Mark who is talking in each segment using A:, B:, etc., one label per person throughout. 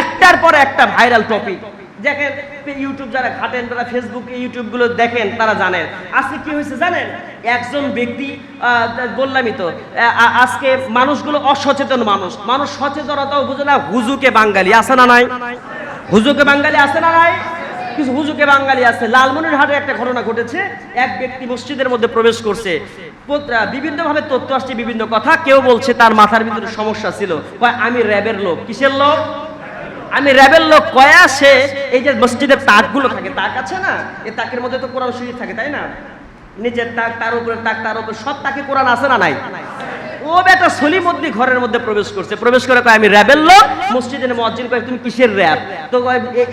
A: একটার পর একটা ভাইরাল টপিক দেখেন ইউটিউব যারা ঘাটেন, তারা ফেসবুক ইউটিউবগুলো দেখেন, তারা জানেন। আজকে কি হয়েছে জানেন? একজন ব্যক্তি বললামই তো আজকে মানুষগুলো অসচেতন মানুষ। মানুষ সচেতনতাও বুঝে না, হুজুকে বাঙালি আছে না নাই? হুজুকে বাঙালি আছে না নাই? কিছু হুজুকে বাঙালি আছে। লালমনির হাটে একটা ঘটনা ঘটেছে। এক ব্যক্তি মসজিদের মধ্যে প্রবেশ করছে। বিভিন্নভাবে তথ্য আসছে, বিভিন্ন কথা। কেউ বলছে তার মাথার ভিতরে সমস্যা ছিল। আমি র্যাবের লোক। কিসের লোক? আমি র্যাবের লোক কয়া সে, এই যে মসজিদের তাকগুলো থাকে, তাক আছে না? এই তাকের মধ্যে তো কোরআন শরীফ থাকে, তাই না? নিচের তাক, তার উপরে তাক, তার উপরে সব তাকে কোরআন আছে না নাই? ও বেটা সলিমদ্দি ঘরের মধ্যে প্রবেশ করছে। প্রবেশ করে কয়, আমি র্যাবের লোক, মসজিদের মসজিদ কয়, তুমি কিসের র্যাব? তো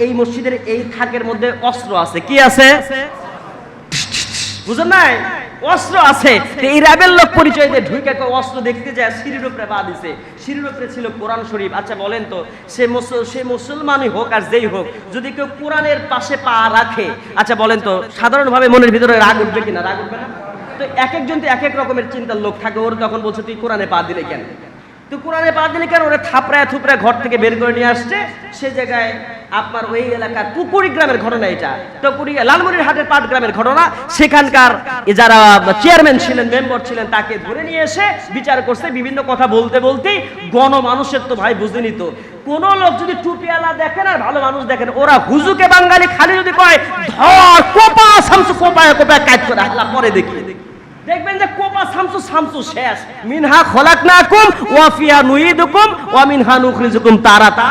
A: এই মসজিদের এই থাকের মধ্যে অস্ত্র আছে। কি আছে? বুঝেন নাই? অস্ত্র আছে। এই র্যাবের লোক পরিচয় দিয়ে ঢুকে অস্ত্র দেখতে যায় সিঁড়ির উপরে পা দিছে। সিঁড়ির উপরে ছিল কোরআন শরীফ। আচ্ছা বলেন তো সে মুসল সে মুসলমানই হোক আর যেই হোক যদি কেউ কোরআনের পাশে পা রাখে আচ্ছা বলেন তো সাধারণভাবে মনের ভিতরে রাগ উঠবে কিনা? রাগ উঠবে না? তো এক একজন তো এক এক রকমের চিন্তার লোক থাকে। ওর তখন বলছে তুই কোরআনে পা দিলে কেন? তো কোরআনে পা দিলে কেন? ওরা থাপড়ায় থুপড়ায় ঘর থেকে বের করে নিয়ে আসছে। সে জায়গায় আপনার ওই এলাকার পুকুরি গ্রামের ঘটনা এটা। পুরি লালমনির হাটের পাট গ্রামের ঘটনা। সেখানকার যারা চেয়ারম্যান ছিলেন মেম্বার ছিলেন, তাকে ধরে নিয়ে এসে বিচার করছে, বিভিন্ন কথা বলতে বলতেই গণমানুষের তো ভাই বুঝেনি তো কোন লোক যদি টুপিওয়ালা দেখেন আর ভালো মানুষ দেখেন, ওরা হুজুকে বাঙালি খালি যদি কয়, ধর, কোপা সামসু কোপায় কোপায় কাজ করে, আল্লাহ পরে দেখি। দেখবেন যে কোপা, শামসু শামসু শেষ। মিনহা খলাকনাকুম, ওয়া ফিয়া নুইদুকুম, ওয়া মিনহা নুখরিজুকুম তারাতা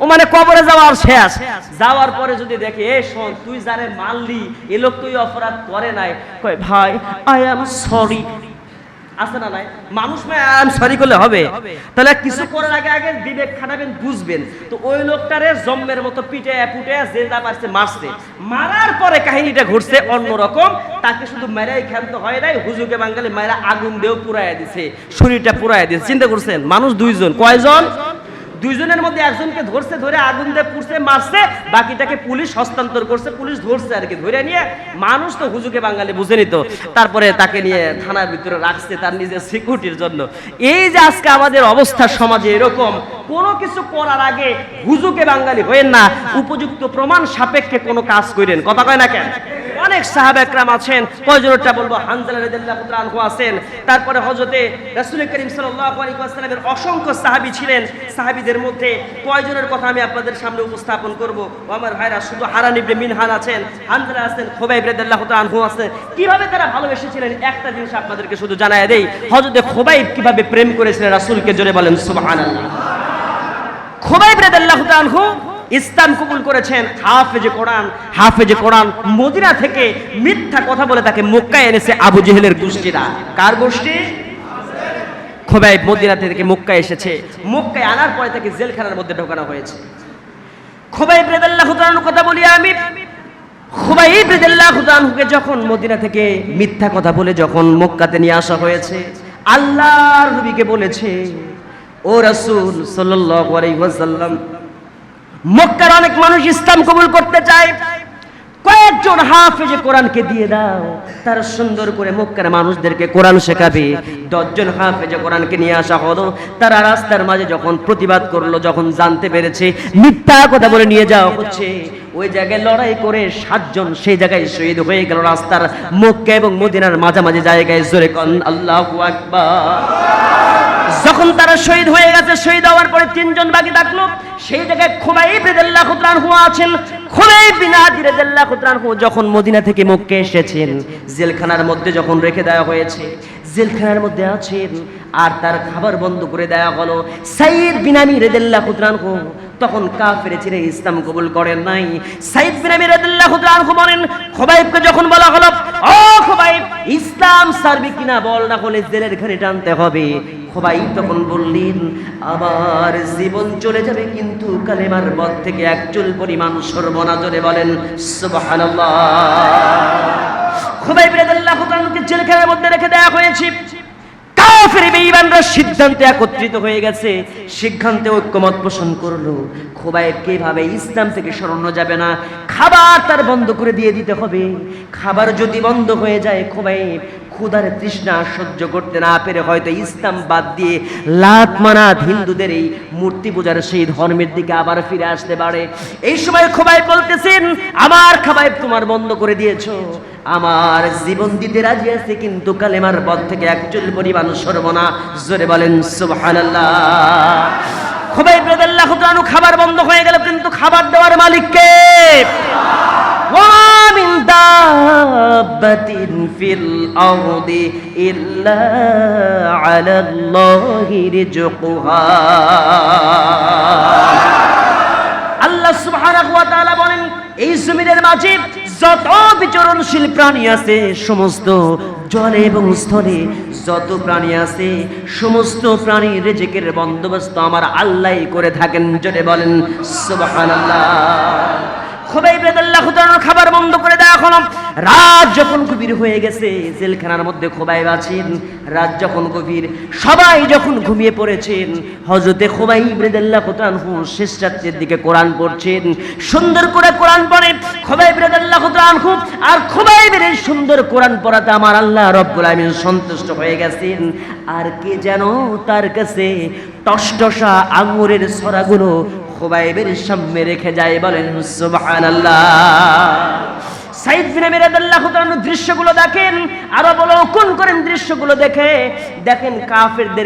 A: ও মানে কবরে যাওয়ার শেষ। যাওয়ার পরে যদি দেখে, এ শোন, তুই যারে মারলি, এ লোক তুই অপরাধ করে নাই। কয়, ভাই আই এম সরি আছে না নাই? মানুষ আই এম সরি করলে হবে। তাহলে কিছু করার আগে আগে বিবেক খাটাবেন, বুঝবেন। তো ওই লোকটারে জম্মের মতো পিটে, পুটে, যে যা পারছে মারছে। মারার পরে কাহিনীটা ঘুরছে অন্যরকম। তাকে শুধু মেরাই ক্ষান্ত হয় নাই হুজুকে বাঙালি মায়েরা আগুন দিয়েও পুরাইয়া দিছে, শরীরটা পুরাইয়া দিছে। চিন্তা করছেন, মানুষ দুইজন, কয়জন? দুইজনের মধ্যে একজনকে ধরছে, ধরে আগুন দিয়ে পুড়ছে, মারছে, বাকিটাকে পুলিশ হস্তান্তর করছে, পুলিশ ধরছে আর কি, ধরে নিয়ে মানুষ তো হুজুকে বাঙালি বুঝে নিত। তারপরে তাকে নিয়ে থানার ভিতরে রাখছে তার নিজের সিকিউরিটির জন্য। এই যে আজকে আমাদের অবস্থা সমাজে এরকম, কোনো কিছু করার আগে হুজুকে বাঙালি হয়েন না, উপযুক্ত প্রমাণ সাপেক্ষে কোনো কাজ করেন। কথা কয় না কেন? অনেক সাহাবা একরাম আছেন। কয়জনটা বলব? হানজালা রাদিয়াল্লাহু তাআলা আনহু আছেন। তারপরে হযরতে রাসূল করিম সাল্লাল্লাহু আলাইহি ওয়াসাল্লামের অসংখ্য সাহাবী ছিলেন। সাহাবীদের মধ্যে কয়জনের কথা আমি আপনাদের সামনে উপস্থাপন করব? আমার ভাইরা, শুধু হারান ইবনে মিনহান আছেন, হানজালা আছেন, খোবাইব রাদিয়াল্লাহু তাআলা আনহু আছেন। কীভাবে তারা ভালোবেসেছিলেন? একটা জিনিস আপনাদেরকে শুধু জানায় দেই, হযরতে খোবাইব কীভাবে প্রেম করেছিলেন? রাসূলকে জোরে বলেন, সুবহানাল্লাহ। খোবাইব রাদিয়াল্লাহু তাআলা আনহু ইসলাম কবুল করেছেন হাফেজে কোরআন হাফেজে কোরআন, মদিনা থেকে মিথ্যা কথা বলে তাকে মক্কায় এনেছে আবু জেহেলের গোষ্ঠীরা। কার গোষ্ঠী? খোবাইব মদিনা থেকে মক্কায় এসেছে। মক্কায় আনার পরে তাকে জেলখানার মধ্যে ঢোকানো হয়েছে। খোবাইব রাদিয়াল্লাহু তাআলার কথা বলি আমি। খুবাইব রাদিয়াল্লাহু তাআলাকে যখন মদিনা থেকে মিথ্যা কথা বলে যখন মক্কাতে নিয়ে আসা হয়েছে, আল্লাহর নবীকে বলেছে, ও রাসূল সাল্লাল্লাহু আলাইহি ওয়াসাল্লাম মক্কার অনেক মানুষ ইসলাম কবুল করতে চায়। কয়েকজন হাফেজে কোরআনকে দিয়ে দাও। তারা সুন্দর করে মক্কার মানুষদেরকে কোরআন শেখাবে। দশজন হাফেজে কোরআনকে নিয়ে আসা হলো। তারা রাস্তার মাঝে যখন প্রতিবাদ করল, যখন জানতে পেরেছে, মিথ্যা কথা বলে নিয়ে যাওয়া হচ্ছে। ওই জায়গায় লড়াই করে সাতজন, সেই জায়গায় শহীদ হয়ে গেল রাস্তার মক্কা এবং মদিনার মাঝামাঝি জায়গায়। জোরে কন, আল্লাহু আকবার। যখন তারা শহীদ হয়ে গেছে, শহীদ হওয়ার পরে তিনজন বাকি থাকল। সেই জায়গায় খুবাইব রাদিয়াল্লাহু খুতরান হুয়া আছেন। খুবাইব বিন আদি রাদিয়াল্লাহু তাআলা হু যখন মদিনা থেকে মক্কে এসেছেন, জেলখানার মধ্যে যখন রেখে দেওয়া হয়েছে, জেলখানার মধ্যে আছেন আর তার খাবার বন্ধ করে দেওয়া হলো সাইদ বিনামি রাদিয়াল্লাহু খুতরান হু তখন কাফের ছেড়ে ইসলাম কবুল করেন নাই। সাইদ বিনামি রাদিয়াল্লাহু তাআলা হু বলেন, খুবাইবকে যখন বলা হলো, ও খুবাইব, ইসলাম সার্বিক কিনা বল না হলে জেলের ঘরে টানতে হবে। খোবাই তখন বললেন, আমার জীবন চলে যাবে কিন্তু কালেমার পথ থেকে এক চুল পরিমাণ সর্বনা জোরে বলেন, সুবহানাল্লাহ। খোবাই রাদিয়াল্লাহু তাআলাকে জেলখানার মধ্যে রেখে দেওয়া হয়েছে। কাফের বেঈমানরা সিদ্ধান্তে একত্রিত হয়ে গেছে, সিদ্ধান্তে ঐক্যমত পোষণ করল। খোবাইব কীভাবে ইসলাম থেকে সরানো যাবে না? খাবার তার বন্ধ করে দিয়ে দিতে হবে। খাবার যদি বন্ধ হয়ে যায় খোবাইব ক্ষুধার তৃষ্ণা সহ্য করতে না পেরে হয়তো ইসলাম বাদ দিয়ে লাত মানাত হিন্দুদের এই মূর্তি পূজার সেই ধর্মের দিকে আবার ফিরে আসতে পারে। এই সময় খোবাই বলতেছেন, আমার খাবাই তোমার বন্ধ করে দিয়েছ। আমার জীবন দিতে রাজি আছে, কিন্তু কালেমার পথ থেকে একচুল পরিমাণ সর্বনা জোরে বলেন, সুবহানাল্লাহ। খোবাই তাআলা খাবার বন্ধ হয়ে গেল, কিন্তু খাবার দেওয়ার মালিক কে? ومن دابة في الأرض إلا على الله رزقها আল্লাহ সুবহানাহু ওয়া তাআলা বলেন এই জমিনের মাঝে যত বিচরণশীল প্রাণী আছে সমস্ত জলে এবং স্থলে যত প্রাণী আছে সমস্ত প্রাণীর রেজেকের বন্দোবস্ত আমার আল্লাহই করে থাকেন জোরে বলেন সুবহানাল্লাহ খুবই বেদাল্লাহ খুদানোর খাবার বন্ধ করে দেওয়া হলো। রাত যখন গভীর হয়ে গেছে, জেলখানার মধ্যে খোবাই আছেন। রাত যখন গভীর, সবাই যখন ঘুমিয়ে পড়েছেন হজরতে খোবাই বেদাল্লাহ খুদানহু শেষ রাত্রের দিকে কোরআন পড়ছেন। সুন্দর করে কোরআন পড়ে খোবাই বেদাল্লাহ খুদানহু আর খোবাই বেরের সুন্দর কোরআন পড়াতে আমার আল্লাহ রব্বুল আমিন সন্তুষ্ট হয়ে গেছেন। আর কে যেন তার কাছে টসটসা আঙুরের ছড়াগুলো খোবাইবের সামনে রেখে যায়, বলেন, সুবহানাল্লাহ। সাইদ দৃশ্যগুলো দেখেন, আরও বলো, কোন করেন দৃশ্যগুলো দেখে? দেখেন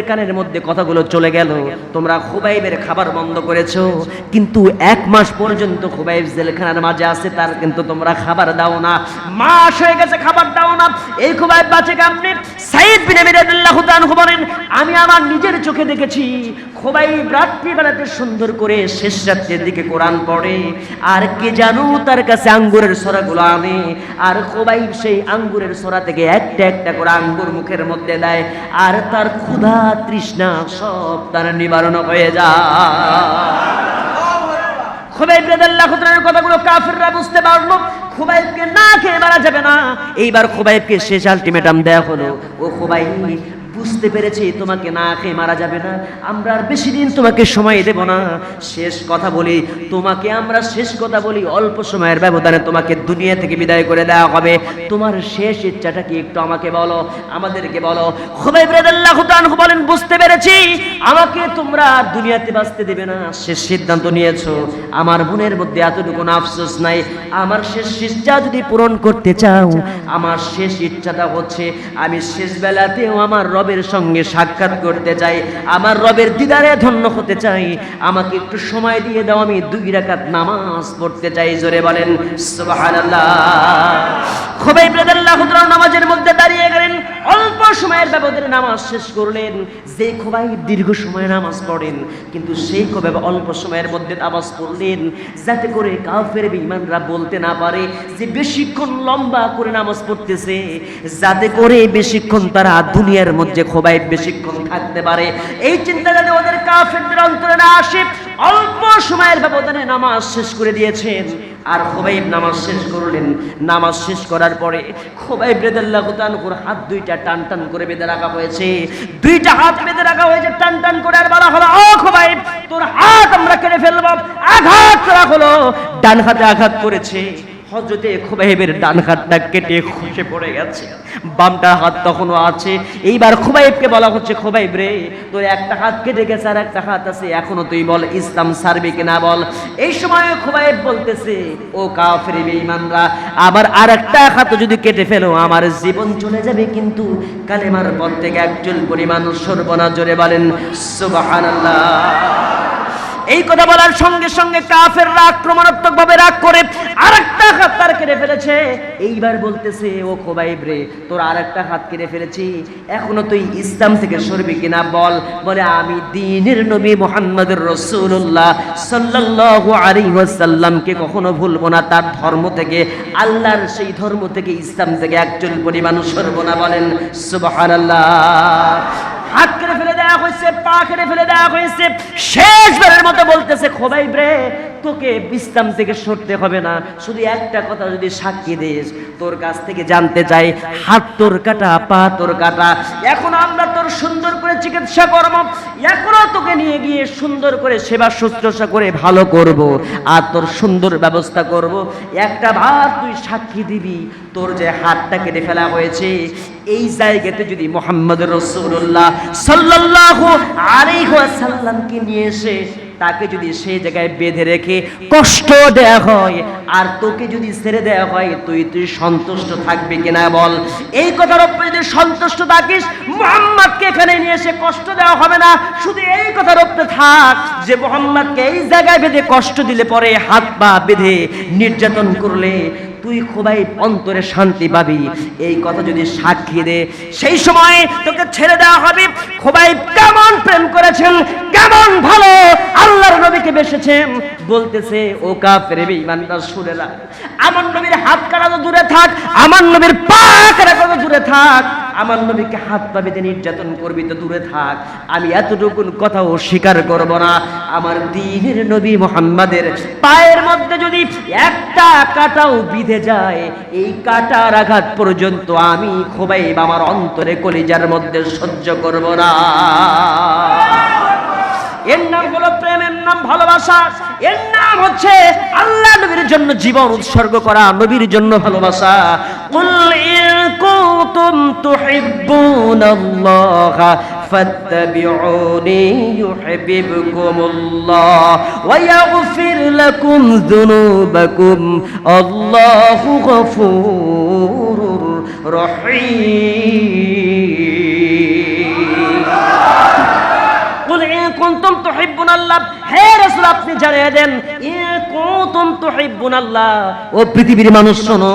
A: কানের মধ্যে কথাগুলো চলে গেল। তোমরা খাবার বন্ধ কিন্তু এক মাস পর্যন্ত মাঝে তার কিন্তু তোমরা খাবার দাও না। মাস হয়ে গেছে, খাবার দাও না। এই বলেন, আমি আমার নিজের চোখে দেখেছি খোবাইব রাত্রিবেলাতে সুন্দর করে শেষ রাত্রের দিকে কোরআন পড়ে। আর কে জানো তার কাছে আঙ্গুরের সরাগুলো আনে আর খোবাইব সেই আঙ্গুরের সরা থেকে একটা একটা করে আঙ্গুর মুখের মধ্যে দেয়। আর তার ক্ষুধা তৃষ্ণা সব তার নিবারণ হয়ে যায়। খুবাইব রাদিয়াল্লাহু তাআলার কথাগুলো কাফিররা বুঝতে পারল। খুবাইবকে না খেয়ে মারা যাবে না। এইবার খুবাইবকে শেষ আলটিমেটাম দেয়া হলো। ও খুবাইব বুঝতে পেরেছি তোমাকে না খেয়ে মারা যাবে না। আমরা আর বেশি দিন তোমাকে সময় দেব না। শেষ কথা বলি, তোমাকে আমরা শেষ কথা বলি, অল্প সময়ের ব্যবধানে তোমাকে দুনিয়া থেকে বিদায় করে দেওয়া হবে। তোমার শেষ ইচ্ছাটা কি একটু আমাকে বলো, আমাদেরকে বলো। খুবাইব রাদিয়াল্লাহু বলেন, বুঝতে পেরেছি, আমাকে তোমরা আর দুনিয়াতে বাঁচতে দেবে না। শেষ সিদ্ধান্ত নিয়েছো। আমার মনের মধ্যে এতটুকু আফসোস নাই। আমার শেষ ইচ্ছা যদি পূরণ করতে চাও, আমার শেষ ইচ্ছাটা হচ্ছে, আমি শেষ বেলাতেও আমার রবের সঙ্গে সাক্ষাৎ করতে চাই। আমার রবের দিদারে ধন্য হতে চাই। আমাকে একটু সময় দিয়ে দাও, আমি দুই রাকাত নামাজ পড়তে চাই। জোরে বলেন, সুবহানাল্লাহ। তাআলা নামাজের মধ্যে দাঁড়িয়ে গেলেন। অল্প সময়ের ব্যবধানে নামাজ শেষ করলেন। যে খোবাই দীর্ঘ সময় নামাজ পড়েন, কিন্তু সেই খোবাই অল্প সময়ের মধ্যে নামাজ পড়লেন। যাতে করে কাফের বিমানরা বলতে না পারে যে বেশিক্ষণ লম্বা করে নামাজ পড়তেছে। যাতে করে বেশিক্ষণ তারা দুনিয়ার মধ্যে খোবাই বেশিক্ষণ থাকতে পারে। এই চিন্তা যাতে ওদের কাফেরদের অন্তরে না আসে, অল্প সময়ের ব্যবধানে নামাজ শেষ করে দিয়েছেন। আর খোবাইব নামাজ শেষ করলেন। নামাজ শেষ করার পরে খোবাইব রেদাল্লাহ তানকুর হাত দুইটা টান টান করে বেঁধে রাখা হয়েছে। দুইটা হাত বেঁধে রাখা হয়েছে, টান টান করে আর বলা হলো, ও খোবাইব, তোর হাত আমরা কেড়ে ফেলব, আঘাত করা হলো। ডান হাতে আঘাত করেছে। হজরতে খুবাইবের ডান হাতটা কেটে খসে পড়ে গেছে। বামটা হাত তখনও আছে। এইবার খুবাইবকে বলা হচ্ছে, খুবাইব রে, তোর একটা হাত কেটে গেছে আর একটা হাত আছে, এখনও তুই বল, ইসলাম সারবি কিনা বল? এই সময় খুবাইব বলতেছে, ও কাফের বেঈমানরা আবার আর একটা হাত যদি কেটে ফেলো, আমার জীবন চলে যাবে কিন্তু কালেমার পর থেকে একজন পরিমাণ সর্বনা জোরে বলেন, সুবহানাল্লাহ। এই কথা বলার সঙ্গে সঙ্গে কাফেররা আক্রমণাত্মক ভাবে রাগ করে আরেকটা হাত তার কেটে ফেলেছে। এইবার বলতেছে, ও খোবাইব রে, তোর আরেকটা হাত কেটে ফেলেছি। এখনও তুই ইসলাম থেকে সরবি কিনা বল। বলে, আমি দিনের নবী মোহাম্মদের রসুল্লাহ সাল্লাল্লাহু আলাইহি ওয়াসাল্লামকে কখনো ভুলবো না। তার ধর্ম থেকে, আল্লাহর সেই ধর্ম থেকে ইসলাম থেকে একজন পরিমাণ সরবো না। বলেন, সুবহানাল্লাহ। হাত কেটে ফেলে দেওয়া হয়েছে, পা কেটে ফেলে দেওয়া হয়েছে। শেষবারের মতো বলতেছে খোবাইব রে তোকে বিশ্রাম থেকে সরতে হবে না। শুধু একটা কথা যদি সাক্ষী দিস, তোর কাছ থেকে জানতে চাই, হাত তোর কাটা, পা তোর কাটা। এখন আমরা তোর সুন্দর করে চিকিৎসা করব এখনও তোকে নিয়ে গিয়ে সুন্দর করে সেবা শুশ্রূষা করে ভালো করব আর তোর সুন্দর ব্যবস্থা করব। একটা ভার তুই সাক্ষী দিবি, তোর যে হাতটা কেটে ফেলা হয়েছে, এই জায়গাতে যদি মোহাম্মদ রসুল্লাহ সাল্লাল্লাহু আলাইহি ওয়াসাল্লামকে নিয়ে এসে তাকে যদি সেই জায়গায় বেঁধে রেখে কষ্ট দেয়া হয়, আর তোকে যদি ছেড়ে দেয়া হয়, তুই তুই সন্তুষ্ট থাকবি কিনা বল? এই কথার উপরে যদি সন্তুষ্ট থাকিস, মোহাম্মদকে এখানে নিয়ে এসে কষ্ট দেওয়া হবে না। শুধু এই কথার উপরে থাক যে মোহাম্মদকে এই জায়গায় বেঁধে কষ্ট দিলে পরে হাত পা বেঁধে নির্যাতন করলে তুই খুবই অন্তরে শান্তি পাবি। এই কথা যদি সাক্ষী দে, সেই সময় তোকে ছেড়ে দেওয়া হবে। খুবই কেমন প্রেম করেছেন, কেমন ভালো, আল্লাহর নবীকে বেসেছেন। বলতেছে, ও কাফের বেঈমানরা শুনে না আমার নবীর হাত কাটা তো দূরে থাক, আমার নবীর পা কাটা তো দূরে থাক। আমার নবীকে হাত পা বেঁধে নির্যাতন করবি তো দূরে থাক। আমি এতটুকুন কথাও স্বীকার করব না। আমার দিনের নবী মোহাম্মদের পায়ের মধ্যে যদি একটা কাটাও বিধে যায়, এই কাটার আঘাত পর্যন্ত আমি খোবাই আমার অন্তরে কলিজার মধ্যে সহ্য করব না। এর নাম হলো প্রেমের নাম ভালোবাসা। এর নাম হচ্ছে আল্লাহ নবীর জন্য জীবন উৎসর্গ করা, নবীর জন্য ভালোবাসা। কুনতুম তুহিব্বুনাল্লাহ فاتبعوني يحببكم الله ويغفر لكم ذنوبكم الله غفور رحيم কুল ইন কুনতুম তুহিব্বুন আল্লাহ হে রাসূল আপনি জানিয়ে দেন ইন কুনতুম তুহিব্বুন আল্লাহ ও পৃথিবীর মানুষ শোনো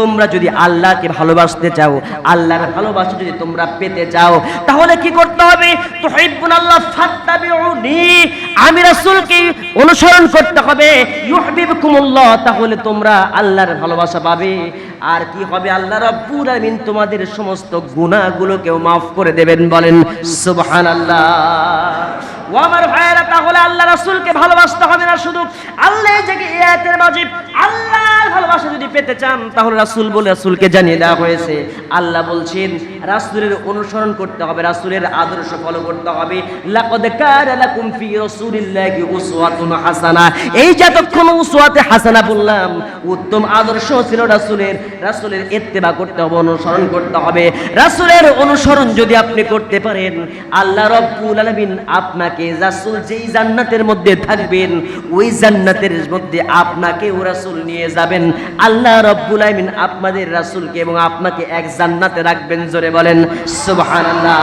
A: তোমরা যদি আল্লাহকে ভালোবাসতে চাও, আল্লাহর ভালোবাসা যদি তোমরা পেতে চাও, তাহলে কি করতে হবে? তুহিব্বুন আল্লাহ ফাত্তাবিউনি, আমি রাসূলকে অনুসরণ করতে হবে। ইউহিব্বুকুমুল্লাহ, তাহলে তোমরা আল্লাহর ভালোবাসা পাবে। আর কি হবে? আল্লাহ রাব্বুল আলামিন তোমাদের সমস্ত গুনাহগুলোকেও maaf করে দেবেন, বলেন সুবহানাল্লাহ। ও আমার ভাইয়েরা, তাহলে আল্লাহ রাসূলকে ভালোবাসতে হবে না শুধু। আল্লাহ যে আয়াতের মাঝে আল্লাহর ভালোবাসা যদি পেতে চান, তাহলে রাসুল বলে রাসূলকে জানিয়ে দেওয়া হয়েছে। আল্লাহ বলছেন, রাসুলের অনুসরণ করতে হবে, রাসূলের আদর্শ ফলো করতে হবে। ফি রাসূলিল্লাহি উসওয়াতুন হাসানা। এই যতক্ষণ উসওয়াতে হাসানা বললাম, উত্তম আদর্শ ছিল রাসুলের। রাসূলের ইত্তেবা করতে হবে, অনুসরণ করতে হবে। রাসূলের অনুসরণ যদি আপনি করতে পারেন, আল্লাহ রাব্বুল আলামিন আপনাকে রাসুল যেই জান্নাতের মধ্যে থাকবেন, ওই জান্নাতের মধ্যে আপনাকে ও রাসুল নিয়ে যাবেন। আল্লাহ রব্বুল আলামিন আপনাদের রাসুলকে এবং আপনাকে এক জান্নাতে রাখবেন। জোরে বলেন, সুবহানাল্লাহ।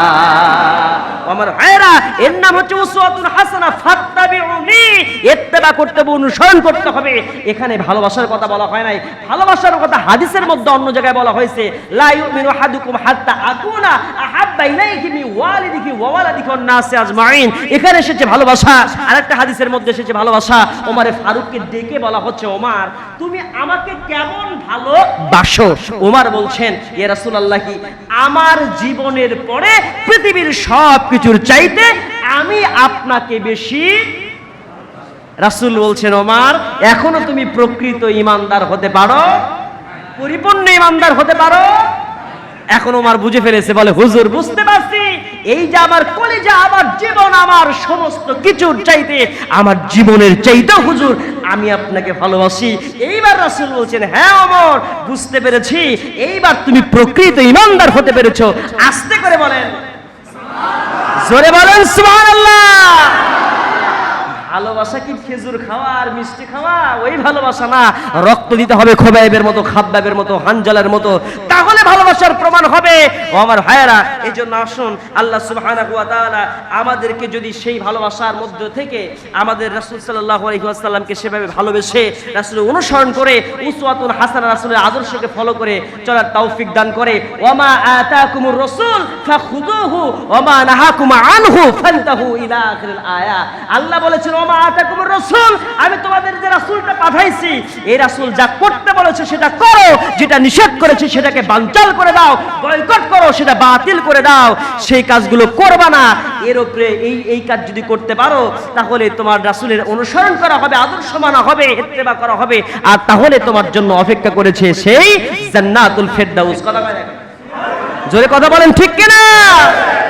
A: আমার ভাইরা এর নাম হচ্ছে উসওয়াতুন হাসানা, ফাত্তাবিউনি। ইত্তেবা করতে হবে, অনুসরণ করতে হবে। এখানে ভালোবাসার কথা বলা হয় নাই। ভালোবাসার কথা হাদিসের মধ্যে অন্য জায়গায় বলা হয়েছে, লা ইউমিনু আহাদুকুম হাত্তা আকুনা আহাব্বা ইলাইহি মিন ওয়ালিদিহি ওয়া ওয়ালাদিহি ওয়ান নাসি আজমাইন। এখানে এসেছে ভালোবাসা। আরেকটা হাদিসের মধ্যে এসেছে ভালোবাসা। ওমরে ফারুককে ডেকে বলা হচ্ছে, ওমর, তুমি আমাকে কেমন ভালোবাসো ওমর বলছেন, ইয়া রাসূলুল্লাহ কি আমার জীবনের পরে পৃথিবীর সব কিছুর চাইতে আমি আপনাকে বেশি রাসূল বলছেন, ওমর, এখনও তুমি প্রকৃত ইমানদার হতে পারো? পরিপূর্ণ ইমানদার হতে পারো? এখন ওমার বুঝে ফেলেছে, বলে, হুজুর, বুঝতে পারছি। এই যে আমার কলিজা, আমার জীবন, আমার সমস্ত কিছুর চাইতে, আমার জীবনের চাইতে হুজুর, আমি আপনাকে ভালোবাসি। এইবার রাসূল বলছেন হ্যাঁ অমর বুঝতে পেরেছি। এইবার তুমি প্রকৃত ইমানদার হতে পেরেছ। আস্তে করে বলেন। জোরে বলেন, সুবহানাল্লাহ! ভালোবাসা কি খেজুর খাওয়া আর মিষ্টি খাওয়া? ওই ভালোবাসা না। রক্ত দিতে হবে খোবাইবের মতো, খাব্বাবের মতো, হানজালের মতো। তাহলে ভালোবাসার প্রমাণ হবে। ও আমার ভাইয়েরা এই জন্য আসুন আল্লাহ সুবহানাহু ওয়া তাআলা আমাদেরকে যদি সেই ভালোবাসার মধ্য থেকে আমাদের রাসূল সাল্লাল্লাহু আলাইহি ওয়াসাল্লামকে সেভাবে ভালোবেসে রাসূলের অনুসরণ করে উসওয়াতুন হাসানা রাসূলের আদর্শকে ফলো করে চলার তৌফিক দান করে ওয়ামা আতাকুমুর রাসূল ফাখুযুহু ওয়ামা নাহাকুম আনহু ফান্তাহু ইলা আখিরিল আয়া। আল্লাহ বলেছেন ওমা আতাকুমুর রাসূল আমি তোমাদের যে রাসূলটা পাঠাইছি এই রাসূল যা করতে বলেছে সেটা করো যেটা নিষেধ করেছে সেটাকে বাঞ্ছা বানচাল করে দাও, বয়কট করো, সেটা বাতিল করে দাও, সেই কাজগুলো করবা না। এর উপরে এই এই কাজ যদি করতে পারো, তাহলে তোমার রাসুলের অনুসরণ করা হবে, আদর্শ মানা হবে, ইত্তেবা করা হবে। আর তাহলে তোমার জন্য অপেক্ষা করেছে সেই জান্নাতুল ফেরদাউস। কথা বলেন জোরে কথা বলেন, ঠিক কিনা?